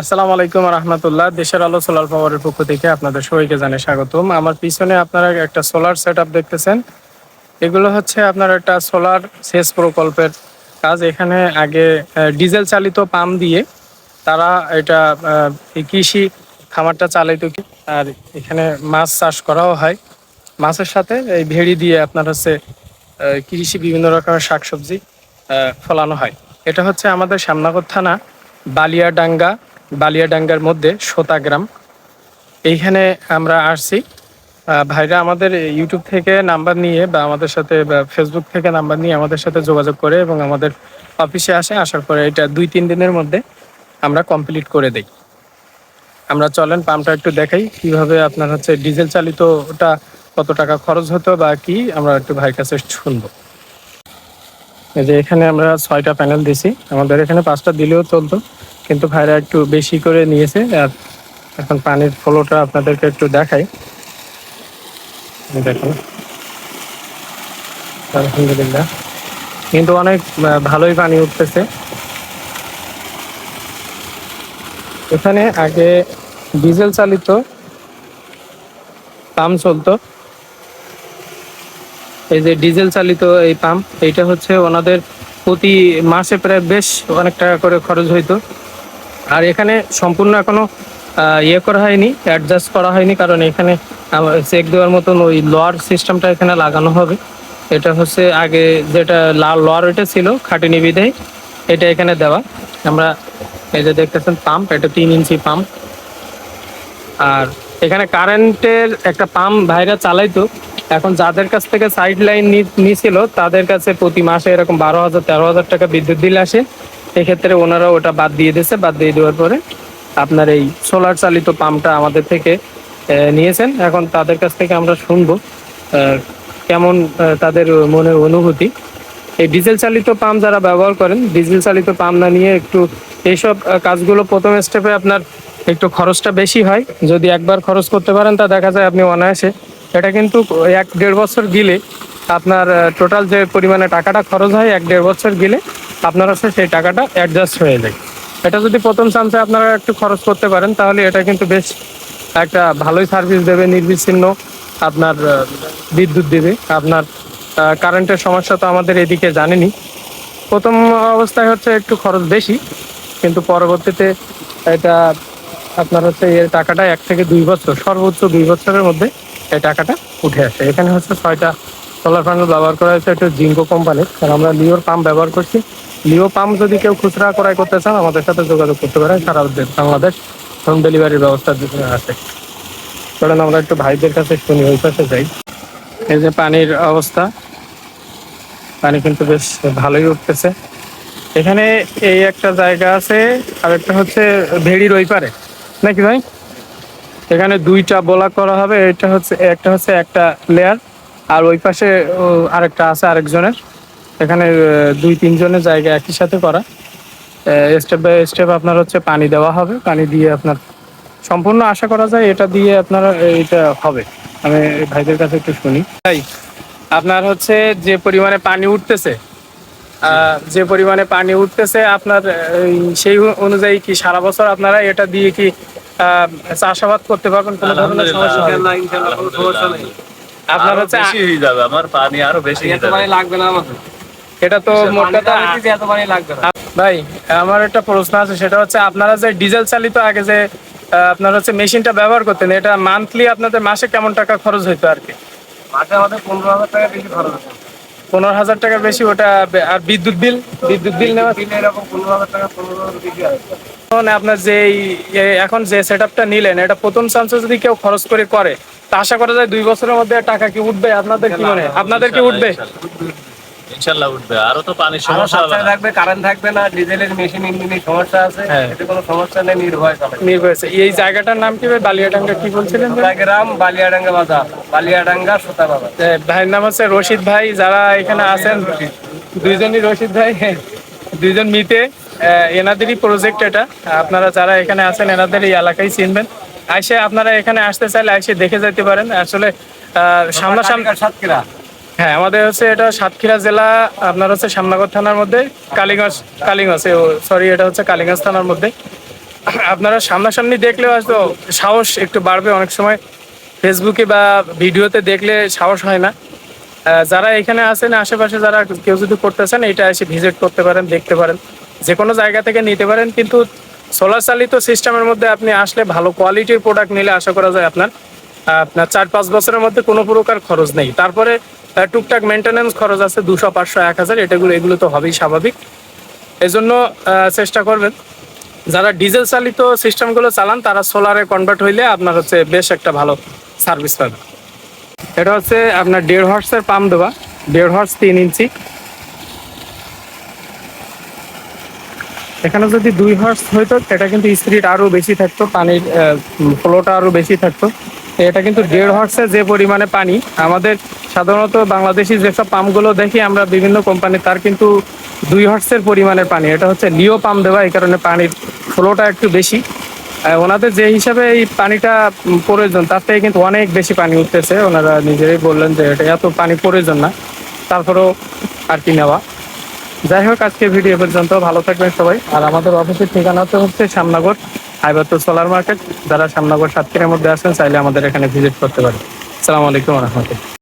আসসালামু আলাইকুম রহমতুল্লাহ। দেশের আলো সোলার পাওয়ারের পক্ষ থেকে আপনাদের সবাইকে জানাই স্বাগতম। আমার পিছনে আপনারা একটা সোলার সেট দেখতেছেন। এগুলো হচ্ছে আপনার একটা সোলার সেচ প্রকল্পের কাজ। এখানে আগে ডিজেল চালিত পাম্প দিয়ে তারা এটা কৃষি খামারটা চালাইতো কি আর এখানে মাছ চাষ করাও হয়। মাছের সাথে এই ভেড়ি দিয়ে আপনার হচ্ছে কৃষি বিভিন্ন রকমের শাকসবজি ফলানো হয়। এটা হচ্ছে আমাদের শ্যামনগর থানা, বালিয়াডাঙ্গা বালিয়াডাঙ্গার মধ্যে সোতা গ্রাম। এইখানে আমরা আসছি। ভাইরা আমাদের ইউটিউব থেকে নাম্বার নিয়ে বা আমাদের সাথে ফেসবুক থেকে নাম্বার নিয়ে আমাদের সাথে যোগাযোগ করে এবং আমাদের অফিসে আসে। আসার পরে এটা দুই, তিন দিনের মধ্যে আমরা কমপ্লিট করে দেই। আমরা চলেন, পাম্পটা একটু দেখাই। কীভাবে আপনার হচ্ছে ডিজেল চালিত ওটা কত টাকা খরচ হতো বা কি, আমরা একটু ভাইয়ের কাছে শুনব। এই যে এখানে আমরা ছয়টা প্যানেল দিছি। আমাদের এখানে পাঁচটা দিলেও চলতো। কিন্তু ভাইরা একটু বেশি করে নিয়েছে, আর এখন পানির ফ্লোটা আপনাদেরকে একটু দেখাই। দেখুন। আলহামদুলিল্লাহ। কিন্তু অনেক ভালোই পানি উঠতেছে। এখানে আগে ডিজেল চালিত পাম্প চলতো। এই যে ডিজেল চালিত এই পাম্প, এইটা হচ্ছে ওনাদের প্রতি মাসে প্রায় বেশ অনেক টাকা করে খরচ হইতো। আর এখানে সম্পূর্ণ এখনও ইয়ে করা হয়নি অ্যাডজাস্ট করা হয়নি, কারণ এখানে চেক দেওয়ার মতন ওই লোয়ার সিস্টেমটা এখানে লাগানো হবে। এটা হচ্ছে আগে যেটা লাল লোয়ার ওইটা ছিল, খাটিনি বিধায় এটা এখানে দেওয়া। আমরা এই যে দেখতেছেন পাম্প এটা তিন ইঞ্চি পাম্প আর এখানে কারেন্টের একটা পাম্প ভাইরা চালাইতো। এখন যাদের কাছ থেকে সাইড লাইন নিয়েছিল তাদের কাছে প্রতি মাসে এরকম বারো হাজার, তেরো হাজার টাকা বিদ্যুৎ বিল আসে। এক্ষেত্রে ওনারা ওটা বাদ দিয়ে দিয়েছে, বাদ দিয়ে দেওয়ার পরে আপনার এই সোলার চালিত পাম্পটা আমাদের থেকে নিয়েছেন। এখন তাদের কাছ থেকে আমরা শুনব কেমন তাদের মনের অনুভূতি। এই ডিজেল চালিত পাম্প যারা ব্যবহার করেন ডিজেল চালিত পাম্প না নিয়ে একটু এইসব কাজগুলো প্রথম স্টেপে আপনার একটু খরচটা বেশি হয়। যদি একবার খরচ করতে পারেন, তা দেখা যায় আপনি অনায়াসে। এটা কিন্তু এক দেড় বছর গিলে আপনার টোটাল যে পরিমাণে টাকাটা খরচ হয়, এক দেড় বছর গেলে আপনার হচ্ছে সেই টাকাটা অ্যাডজাস্ট হয়ে যায়। এটা যদি প্রথম চান্সে আপনারা একটু খরচ করতে পারেন, তাহলে এটা কিন্তু বেশ একটা ভালোই সার্ভিস দেবে, নির্বিচ্ছিন্ন আপনার বিদ্যুৎ দেবে। আপনার কারেন্টের সমস্যা তো আমাদের এদিকে জানেনি। প্রথম অবস্থায় হচ্ছে একটু খরচ বেশি, কিন্তু পরবর্তীতে এটা আপনার হচ্ছে এর টাকাটা এক থেকে দুই বছর, সর্বোচ্চ দুই বছরের মধ্যে এই টাকাটা উঠে আসে। এখানে হচ্ছে ছয়টা সোলার প্যানেল ব্যবহার করা হয়েছে একটা জিঙ্কো কোম্পানির। কারণ আমরা লিওর পাম্প ব্যবহার করছি। লিও পাম্প যদি কেউ খুচরা ক্রয় করতে চান, আমাদের সাথে যোগাযোগ করতে পারেন। সারা দেশ বাংলাদেশ হোম ডেলিভারির ব্যবস্থা আছে। কারণ আমরা একটু ভাইদের কাছে শুনি, ওই পাশে যাই। এই যে পানির অবস্থা। পানি কিন্তু বেশ ভালোই উঠতেছে। এখানে এই একটা জায়গা আছে আর একটা হচ্ছে ভেড়ির ওই পারে। নাকি ভাই? এখানে দুইটা বলা করা হবে, এটা হচ্ছে একটা হচ্ছে একটা লেয়ার আর ওই পাশে আরেকটা আছে আরেকজনের। এখানে দুই তিনজনের জায়গা একই সাথে করা। স্টেপ বাই স্টেপ আপনার হচ্ছে পানি দেওয়া হবে। পানি দিয়ে আপনার সম্পূর্ণ আশা করা যায় এটা দিয়ে আপনার এটা হবে। আমি ভাইদের কাছে একটু শুনি। তাই আপনার হচ্ছে যে পরিমাণে পানি উঠতেছে যে পরিমাণে পানি উঠতেছে আপনার সেই অনুযায়ী কি সারা বছর আপনারা এটা দিয়ে কি চাষাবাদ করতে পারবেন? কোনো ধরনের সমস্যা আপনার হচ্ছে আমার পানি আরও বেশি লাগবে না আমাদের। এটা তো মোট কথা এত পানি লাগবে না। ভাই আমার একটা প্রশ্ন আছে সেটা হচ্ছে আপনারা যে ডিজেল চালিত আগে যে আপনার হচ্ছে মেশিনটা ব্যবহার করতেন এটা মান্থলি আপনাদের মাসে কেমন টাকা খরচ হইতো আর কি? আমাদের পনেরো হাজার টাকা বেশি খরচ আছে পনেরো হাজার টাকা বেশি ওটা আর বিদ্যুৎ বিল? বিদ্যুৎ বিল নেওয়া এরকম পনেরো হাজার টাকা পনেরো হাজার বেশি এখন আপনার যে এখন যে সেট নিলেন এটা প্রথম চান্সে যদি কেউ খরচ করে করে তা আশা করা যায় দুই বছরের মধ্যে টাকা কি উঠবে? আপনাদের কি মনে আপনাদের কি উঠবে? ইনশাল্লাহ উঠবে। আরও তো পানির সমস্যা হবে না। থাকবে কারেন্ট থাকবে না ডিজেলের মেশিন ইঞ্জিনের সমস্যা আছে হ্যাঁ। এতে কোনো সমস্যা নেই নির্ভয় হয়েছে। এই জায়গাটার নাম কি ভাই? বালিয়াডাঙ্গা কি বলছিলেন গ্রাম বালিয়াডাঙ্গা বাজার বালিয়াডাঙ্গা সুতা বাজার। ভাইয়ের নাম হচ্ছে রশিদ ভাই। যারা এখানে আছেন দুইজনই রশিদ ভাই। দুইজন মিতে এনাদেরই প্রজেক্ট এটা। আপনারা যারা এখানে আছেন এনাদের এই এলাকায় চিনবেন। আইসে আপনারা এখানে আসতে চাইলে আইসে দেখে যেতে পারেন। আসলে আহ, সামনাসামনি সাতক্ষীরা। হ্যাঁ আমাদের হচ্ছে এটা সাতক্ষীরা জেলা, আপনার হচ্ছে শ্যামনগর থানার মধ্যে, কালীগঞ্জ কালীগঞ্জ সরি এটা হচ্ছে কালীগঞ্জ থানার মধ্যে। আপনারা সামনাসামনি দেখলে হয়তো সাহস একটু বাড়বে, অনেক সময় ফেসবুকে বা ভিডিওতে দেখলে সাহস হয় না। যারা এখানে আছেন, আশেপাশে যারা কেউ যদি করতেছেন, এটা এসে ভিজিট করতে পারেন, দেখতে পারেন। যে কোনো জায়গা থেকে নিতে পারেন, কিন্তু সোলার চালিত সিস্টেমের মধ্যে আপনি আসলে ভালো কোয়ালিটির প্রোডাক্ট নিলে আশা করা যায় আপনার। আপনার চার পাঁচ বছরের মধ্যে কোনো প্রকার খরচ নেই। তারপরে টুকটাক মেনটেন্যান্স খরচ আছে, দুশো, পাঁচশো, এক হাজার এটাগুলো এগুলো তো হবেই স্বাভাবিক। এজন্য চেষ্টা করবেন। যারা ডিজেল চালিত সিস্টেমগুলো চালান, তারা সোলারে কনভার্ট হইলে আপনার হচ্ছে বেশ একটা ভালো সার্ভিস পাবে এটা হচ্ছে আপনার দেড় হর্সের পাম্প দেওয়া। দেড় হর্স তিন ইঞ্চি। এখানে যদি দুই হর্স হইতো, সেটা কিন্তু স্পিড আরও বেশি থাকতো, পানির ফ্লোটা আরও বেশি থাকতো। এটা কিন্তু দেড় হর্সে যে পরিমাণে পানি, আমাদের সাধারণত বাংলাদেশি যেসব পাম্পগুলো দেখি আমরা বিভিন্ন কোম্পানি তার কিন্তু দুই হর্সের পরিমাণের পানি। এটা হচ্ছে লিও পাম্প দেওয়া, এই কারণে পানির ফ্লোটা একটু বেশি। ওনাদের যে হিসাবে এই পানিটা প্রয়োজন, তার থেকে কিন্তু অনেক বেশি পানি উঠতেছে। ওনারা নিজেরাই বললেন যে এটা এত পানি প্রয়োজন না, তারপরেও আর কি নেওয়া। যাই হোক আজকে ভিডিও পর্যন্ত। ভালো থাকবেন সবাই। আর আমাদের অফিসের ঠিকানা তো হচ্ছে শ্যামনগর হাইবাত্তর সোলার মার্কেট যারা শ্যামনগর সাতক্ষীরের মধ্যে আসেন চাইলে আমাদের এখানে ভিজিট করতে পারেন। সালাম আলাইকুম রহমতুল্লাহ।